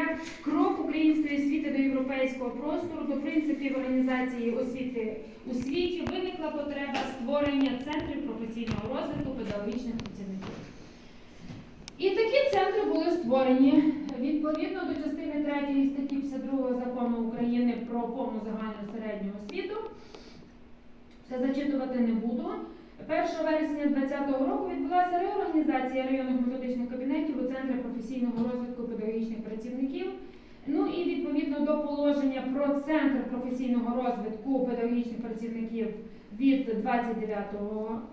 як крок української освіти до європейського простору, до принципів організації освіти у світі виникла потреба створення центрів професійного розвитку педагогічних працівників. І такі центри були створені відповідно до частини 3 статті 52 закону України про повну загальну середню освіту. Це зачитувати не буду. 1 вересня 2020 року відбулася реорганізація районних методичних кабінетів у Центрі професійного розвитку педагогічних працівників. Ну і відповідно до положення про Центр професійного розвитку педагогічних працівників від 29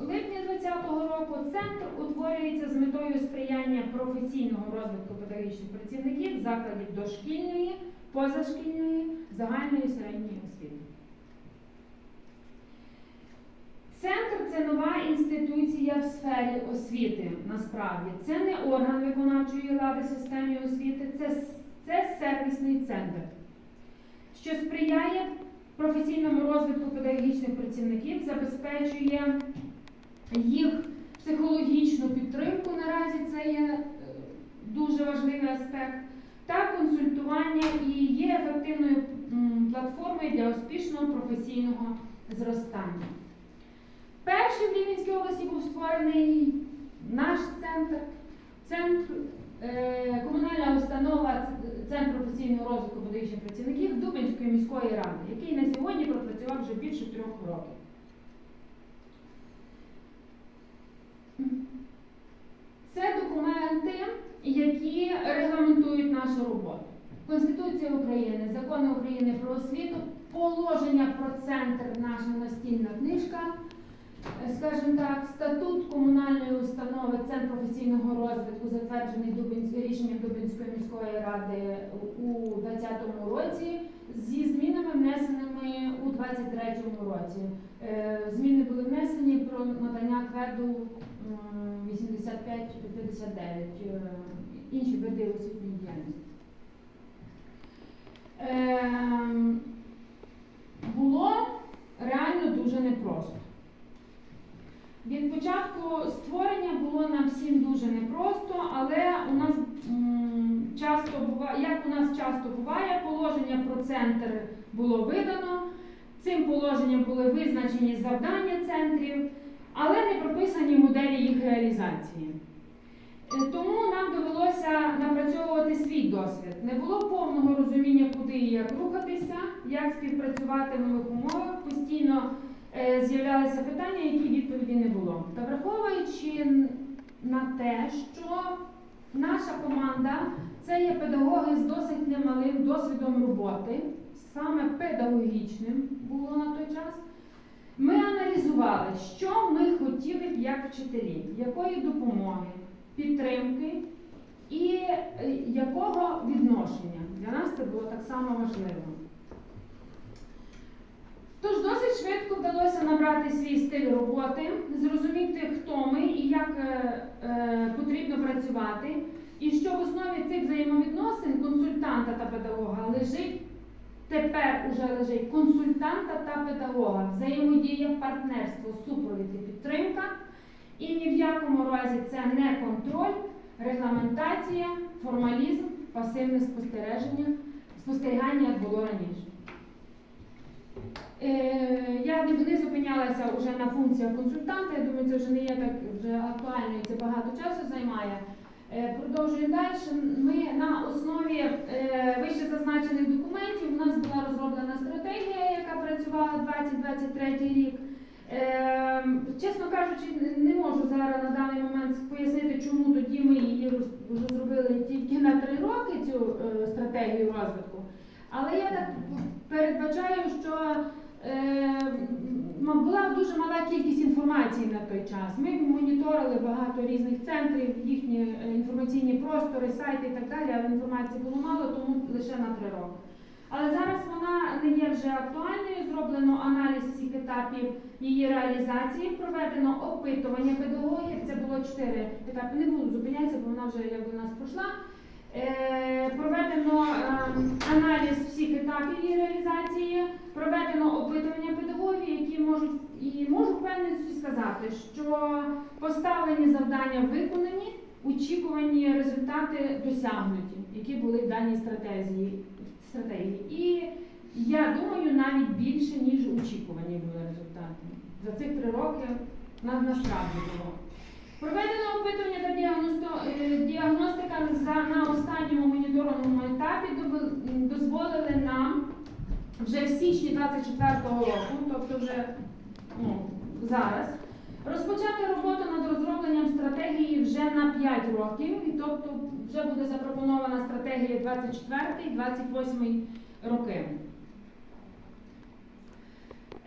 липня 2020 року центр утворюється з метою сприяння професійного розвитку педагогічних працівників закладів дошкільної, позашкільної, загальної середньої освіти. Центр це нова інституція в сфері освіти. Насправді це не орган виконавчої влади системі освіти, це, це сервісний центр, що сприяє професійному розвитку педагогічних працівників, забезпечує їх психологічну підтримку. Наразі це є е, дуже важливий аспект, та консультування і є ефективною платформою для успішного професійного зростання. Перший в Рівненській області був створений наш центр, центр е, комунальна установа Центр професійного розвитку педагогічних працівників Дубинської міської ради, який на сьогодні пропрацював вже більше трьох років. Це документи, які регламентують нашу роботу. Конституція України, закони України про освіту, положення про центр, наша настільна книжка, скажімо так, статут комунальної установи Центр професійного розвитку, затверджений Дубинськ- рішенням Дубинської міської ради у 2020 році, зі змінами внесеними у 2023 році. Е, Зміни були внесені про надання кведу 85-59, е, інші види освітньої діяльності. Ем, Було реально дуже непросто. Від початку створення було нам всім дуже непросто, але у нас м, часто буває, як у нас часто буває, положення про центр було видано. Цим положенням були визначені завдання центрів, але не прописані моделі їх реалізації. Е, Тому нам довелося напрацьовувати свій досвід. Не було повного розуміння, куди і як рухатися, як співпрацювати в нових умовах. Постійно е, з'являлися питання, які відповіді не було. Та враховуючи на те, що наша команда це є педагоги з досить немалим досвідом роботи, саме педагогічним було на той час. Ми аналізували, що ми хотіли б як вчителі, якої допомоги, підтримки і е, якого відношення. Для нас це було так само важливо. Тож досить швидко вдалося набрати свій стиль роботи, зрозуміти, хто ми і як е, е, потрібно працювати, і що в основі цих взаємовідносин консультанта та педагога лежить тепер уже лежить консультанта та педагога, взаємодія, партнерство, супровід і підтримка. І ні в якому разі це не контроль, регламентація, формалізм, пасивне спостереження, спостерігання, як було раніше. Е, Я не зупинялася вже на функціях консультанта, я думаю, це вже не є так вже актуально і це багато часу займає. Е, Продовжуємо далі. Ми на основі е, вище зазначених документів у нас була розроблена стратегія, яка працювала 2023 рік. Е, Чесно кажучи, не можу зараз на даний момент пояснити, чому тоді ми її роз- вже зробили тільки на три роки цю стратегію розвитку. Але я так передбачаю, що була дуже мала кількість інформації на той час. Ми моніторили багато різних центрів, їхні е, інформаційні простори, сайти і так далі, але інформації було мало, тому лише на три роки. Але зараз вона не є вже актуальною. Зроблено аналіз всіх етапів її реалізації, проведено опитування педагогів. Це було чотири етапи. Не буду зупинятися, бо вона вже якби нас пройшла. Е, Проведено ем, аналіз всіх етапів її реалізації, проведено опитування педагогів, які можуть і можу впевненості сказати, що поставлені завдання виконані, очікувані результати досягнуті. які були в даній стратегії. стратегії. І я думаю, навіть більше, ніж очікувані були результати. За цих три роки насправді було. Проведено опитування та е, діагностика на останньому моніторинговому етапі дозволили нам вже в січні 24-го року, тобто вже ну, зараз, розпочати роботу над розробленням стратегії вже на 5 років, і тобто вже буде запропонована стратегія 24-28 роки.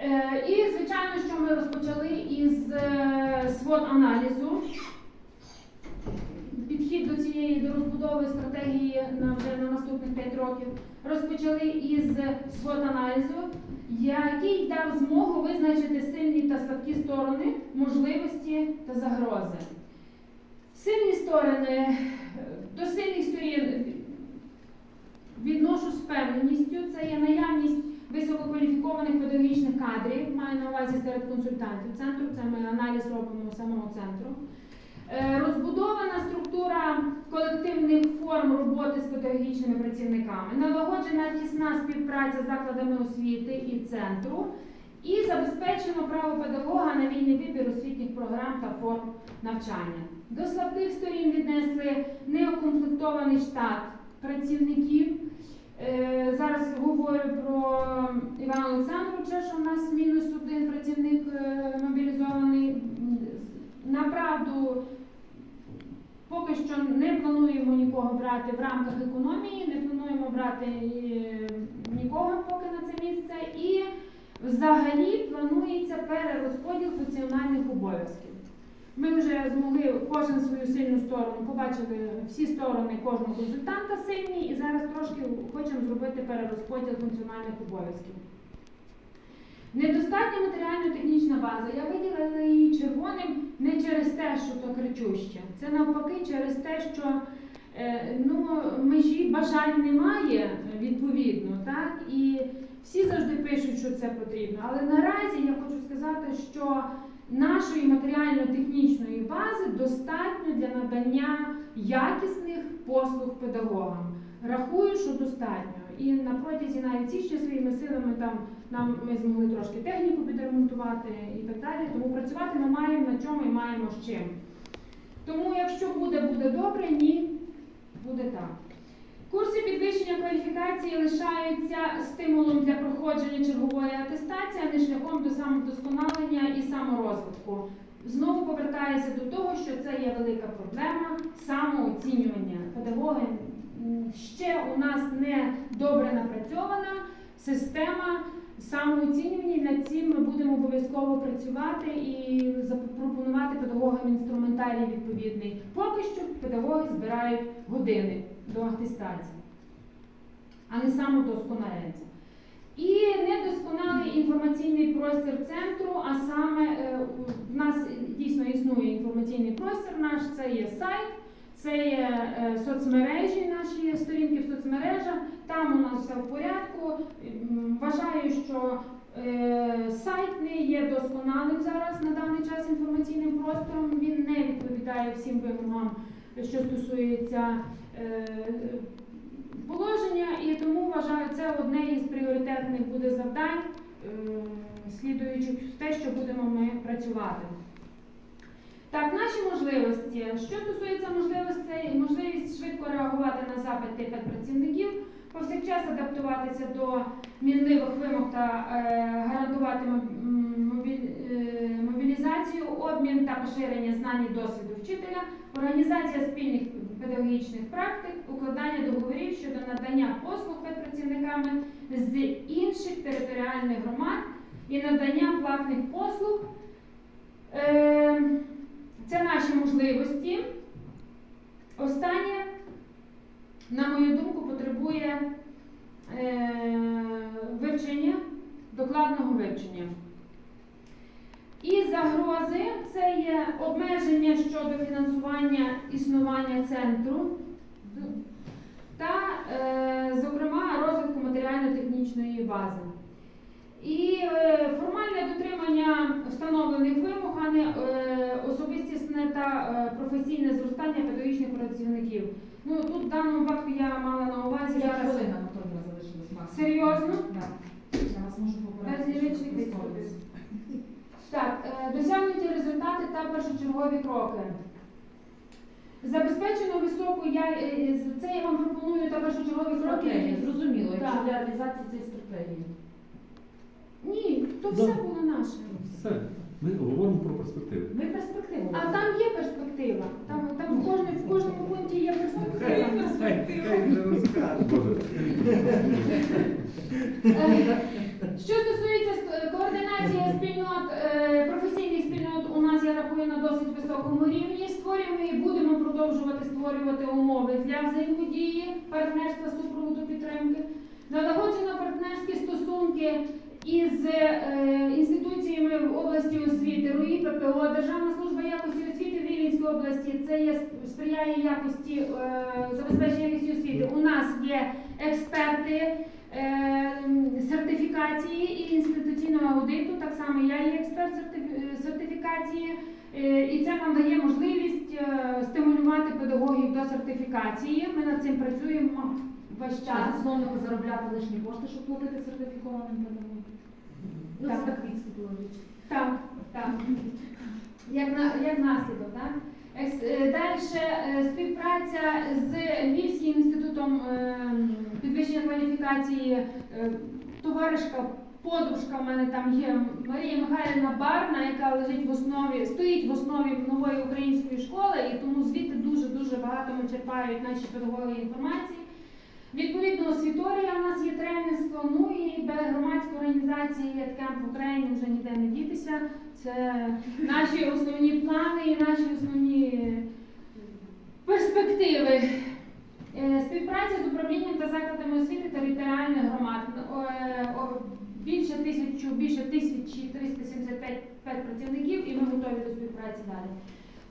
Е, І, звичайно, що ми розпочали із е, свод-аналізу. Підхід до цієї до розбудови стратегії на вже на наступних 5 років. Розпочали із свод-аналізу, який дав змогу визначити сильні та слабкі сторони, можливості та загрози. Сильні сторони е, до сильних сторін відношу з впевненістю. Це є наявність висококваліфікованих педагогічних кадрів, маю на увазі серед консультантів центру, це ми аналіз робимо самого центру. Е, Розбудована структура колективних форм роботи з педагогічними працівниками, налагоджена тісна співпраця з закладами освіти і центру, і забезпечено право педагога на вільний вибір освітніх програм та форм навчання. До слабких сторін віднесли неукомплектований штат працівників. Е, Зараз говорю про Івана Олександровича, що в нас мінус один працівник е, мобілізований. Направду, поки що не плануємо нікого брати в рамках економії, не плануємо брати е, нікого поки на це місце. І взагалі планується перерозподіл функціональних обов'язків. Ми вже змогли кожен свою сильну сторону, побачили всі сторони кожного консультанта сильні, і зараз трошки хочемо зробити перерозподіл функціональних обов'язків. Недостатня матеріально-технічна база. Я виділила її червоним не через те, що то кричуще. Це навпаки через те, що е, ну, межі бажань немає відповідно, так? І всі завжди пишуть, що це потрібно. Але наразі я хочу сказати, що нашої матеріально-технічної бази достатньо для надання якісних послуг педагогам. Рахую, що достатньо. І на протязі навіть січня своїми силами там нам ми змогли трошки техніку підремонтувати і так далі. Тому працювати ми маємо на чому і маємо з чим. Тому, якщо буде, буде добре, ні, буде так. Курси підвищення кваліфікації лишаються стимулом для проходження чергової атестації, а не шляхом до самовдосконалення і саморозвитку. Знову повертаюся до того, що це є велика проблема самооцінювання. Педагоги ще у нас не добре напрацьована система самооцінювання. Над цим ми будемо обов'язково працювати і запропонувати педагогам інструментарій відповідний. Поки що педагоги збирають години до атестації, а не самодосконаляться. І недосконалий інформаційний простір центру, а саме е, в нас дійсно існує інформаційний простір наш, це є сайт, це є е, соцмережі, наші сторінки в соцмережах, там у нас все в порядку. Вважаю, що е, сайт не є досконалим зараз на даний час інформаційним простором. Він не відповідає всім вимогам, що стосується е, положення, і тому вважаю, це одне із пріоритетних буде завдань, е, слідуючих те, що будемо ми працювати. Так, наші можливості. Що стосується можливостей, можливість швидко реагувати на запити педпрацівників, повсякчас адаптуватися до мінливих вимог та е, гарантувати мобілізацію, обмін та поширення знань і досвіду вчителя, організація спільних педагогічних практик, укладання договорів щодо надання послуг педпрацівниками з інших територіальних громад і надання платних послуг. Е, це наші можливості. Останнє, на мою думку, потребує е, вивчення, докладного вивчення. І загрози це є обмеження щодо фінансування існування центру та, е, зокрема, розвитку матеріально-технічної бази. І е, формальне дотримання встановлених вимог, а не е, особистісне та професійне зростання педагогічних працівників. Ну тут в даному випадку я мала на увазі зараз. Серйозно? Да. Я вас можу попередити. Без ліричних що відступів. використовується. Так, е, досягнуті результати та першочергові кроки. Забезпечено високу я е, це я вам пропоную та першочергові кроки. Стратегія, які- зрозуміло, якщо Так. для реалізації цієї стратегії. Ні, то Да. все було наше. Все. Ми говоримо про перспективи. Ми перспективу. А там є перспектива. Там, там в, кожному, в кожному пункті є перспектива. Боже. Е, Що стосується координації спільнот, е, професійних спільнот, у нас я рахую на досить високому рівні. Створюємо і будемо продовжувати створювати умови для взаємодії, партнерства, супроводу підтримки. Налагоджено партнерські стосунки із е, інституціями в області освіти, РУІ, ППО, Державна служба якості освіти в Рівненській області. Це є сприяє якості е, забезпечення якості освіти. У нас є експерти сертифікації і інституційного аудиту. Так само я є експерт сертифікації, Е, і це нам дає можливість е, стимулювати педагогів до сертифікації. Ми над цим працюємо весь Час час. заробляти лишні кошти, щоб платити сертифікованим педагогам. Ну, це Так. так відступ. Так, так. Як, на, як наслідок, так? Далі співпраця з Львівським інститутом е, підвищення кваліфікації. е, Товаришка, подружка в мене там є Марія Михайлівна Барна, яка лежить в основі, стоїть в основі нової української школи, і тому звідти дуже дуже багато ми черпають наші педагоги інформації. Відповідно, освіторія у нас є тренерство, ну і громадської організації Camp Україні вже ніде не дітися. Це наші основні плани і наші основні перспективи. Е, Співпраця з управлінням та закладами освіти територіальних громад. Е, Більше тисячу, більше 1375 працівників, і ми готові до співпраці далі.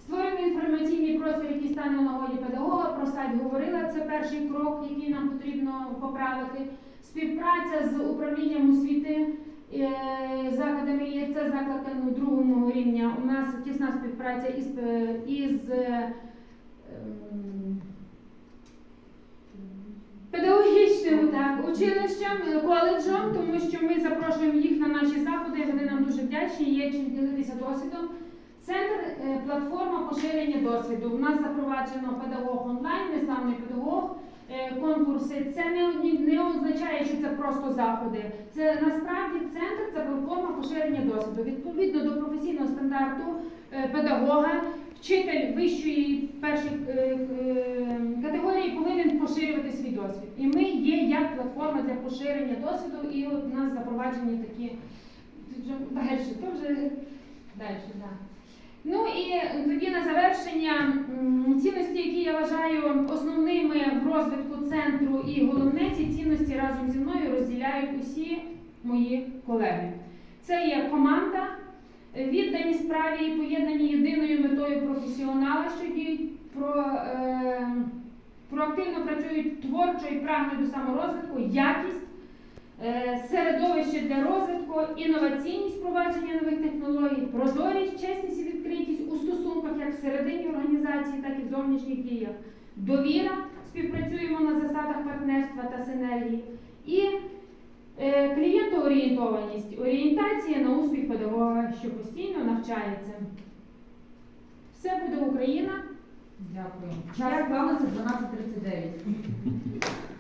Створюємо інформаційний простір, який стане нагоді педагога. Про сайт говорила. Це перший крок, який нам потрібно поправити. Співпраця з управлінням освіти закладами ІРЦ, закладами другого рівня. У нас тісна співпраця із, е, із е, ем, педагогічним так, училищем, е, коледжем, тому що ми запрошуємо їх на наші заходи. Вони нам дуже вдячні, є чим ділитися досвідом. Центр е, платформа поширення досвіду. У нас запроваджено педагог онлайн, незламний педагог. Е, Конкурси це не одні не означає, що це просто заходи. Це насправді центр це платформа поширення досвіду. Відповідно до професійного стандарту е, педагога, вчитель вищої першої е, категорії повинен поширювати свій досвід. І ми є як платформа для поширення досвіду, і от у нас запроваджені такі далі, то вже далі, так. Ну і тоді на завершення цінності, які я вважаю основними в розвитку центру, і головне ці цінності разом зі мною розділяють усі мої колеги. Це є команда, віддані справі і поєднані єдиною метою професіонала, що діють про, е, проактивно працюють творчо і прагнуть до саморозвитку, якість, середовище для розвитку, інноваційність впровадження нових технологій, прозорість, чесність і відкритість у стосунках як всередині організації, так і в зовнішніх діях, довіра, співпрацюємо на засадах партнерства та синергії. І Е, Клієнтоорієнтованість, орієнтація на успіх педагога, що постійно навчається. Все буде Україна. Дякую. Час склалося 12.39.